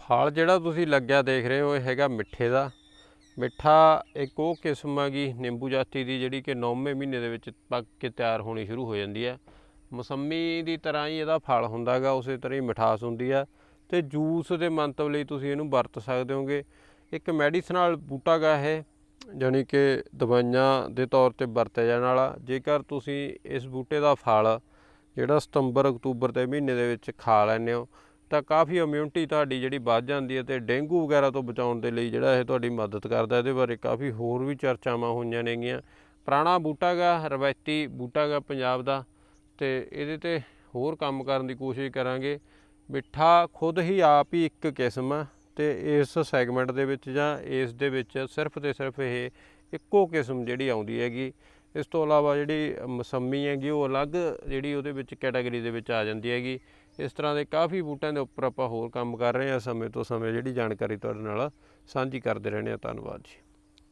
ਫਲ ਜਿਹੜਾ ਤੁਸੀਂ ਲੱਗਿਆ ਦੇਖ ਰਹੇ ਹੋ, ਇਹ ਹੈਗਾ ਮਿੱਠੇ ਦਾ। ਮਿੱਠਾ ਇੱਕ ਉਹ ਕਿਸਮ ਹੈਗੀ ਨਿੰਬੂ ਜਾਤੀ ਦੀ ਜਿਹੜੀ ਕਿ 9ਵੇਂ ਮਹੀਨੇ ਦੇ ਵਿੱਚ ਪੱਕ ਕੇ ਤਿਆਰ ਹੋਣੀ ਸ਼ੁਰੂ ਹੋ ਜਾਂਦੀ ਹੈ ਮੌਸੰਮੀ ਦੀ ਤਰ੍ਹਾਂ ਹੀ ਇਹਦਾ ਫਲ ਹੁੰਦਾ ਹੈਗਾ ਉਸੇ ਤਰ੍ਹਾਂ ਹੀ ਮਿਠਾਸ ਹੁੰਦੀ ਆ। ਤੇ ਜੂਸ ਦੇ ਮੰਤਵ ਲਈ ਤੁਸੀਂ ਇਹਨੂੰ ਵਰਤ ਸਕਦੇ ਹੋਗੇ। ਇੱਕ ਮੈਡੀਸਨਲ ਬੂਟਾ ਗਾ ਇਹ, ਜਾਣੀ ਕਿ ਦਵਾਈਆਂ ਦੇ ਤੌਰ ਤੇ ਵਰਤਿਆ ਜਾਣ ਵਾਲਾ। ਜੇਕਰ ਤੁਸੀਂ ਇਸ ਬੂਟੇ ਦਾ ਫਲ ਜਿਹੜਾ ਸਤੰਬਰ ਅਕਤੂਬਰ ਦੇ ਮਹੀਨੇ ਦੇ ਵਿੱਚ ਖਾ ਲੈਂਦੇ ਹੋ ਤਾਂ ਕਾਫੀ ਇਮਿਊਨਿਟੀ ਤੁਹਾਡੀ ਜਿਹੜੀ ਵੱਧ ਜਾਂਦੀ ਹੈ ਤੇ ਡੇਂਗੂ ਵਗੈਰਾ ਤੋਂ ਬਚਾਉਣ ਦੇ ਲਈ ਜਿਹੜਾ ਇਹ ਤੁਹਾਡੀ ਮਦਦ ਕਰਦਾ, ਇਹਦੇ ਬਾਰੇ ਕਾਫੀ ਹੋਰ ਵੀ ਚਰਚਾਵਾਂ ਹੋਈਆਂ ਨੇਗੀਆਂ। ਪੁਰਾਣਾ ਬੂਟਾ ਗਾ ਰਵਾਇਤੀ ਬੂਟਾ ਗਾ ਪੰਜਾਬ ਦਾ ਤੇ ਇਹਦੇ ਤੇ ਹੋਰ ਕੰਮ ਕਰਨ ਦੀ ਕੋਸ਼ਿਸ਼ ਕਰਾਂਗੇ। ਮਿੱਠਾ ਖੁਦ ਹੀ ਆਪ ਹੀ ਇੱਕ ਕਿਸਮ ਆ ਤੇ ਇਸ ਸੈਗਮੈਂਟ ਦੇ ਵਿੱਚ ਜਾਂ ਇਸ ਦੇ ਵਿੱਚ ਸਿਰਫ ਤੇ ਸਿਰਫ ਇਹ ਇੱਕੋ ਕਿਸਮ ਜਿਹੜੀ ਆਉਂਦੀ ਹੈਗੀ। ਇਸ ਤੋਂ ਇਲਾਵਾ ਜਿਹੜੀ ਮਸੰਮੀ ਹੈਗੀ, ਉਹ ਅਲੱਗ ਜਿਹੜੀ ਉਹਦੇ ਵਿੱਚ ਕੈਟਾਗਰੀ ਦੇ ਵਿੱਚ ਆ ਜਾਂਦੀ ਹੈਗੀ। ਇਸ ਤਰ੍ਹਾਂ ਦੇ ਕਾਫੀ ਬੂਟਿਆਂ ਦੇ ਉੱਪਰ ਆਪਾਂ ਹੋਰ ਕੰਮ ਕਰ ਰਹੇ ਹਾਂ ਸਮੇਂ ਤੋਂ ਸਮੇਂ, ਜਿਹੜੀ ਜਾਣਕਾਰੀ ਤੁਹਾਡੇ ਨਾਲ ਸਾਂਝੀ ਕਰਦੇ ਰਹਿੰਦੇ ਹਾਂ। ਧੰਨਵਾਦ ਜੀ।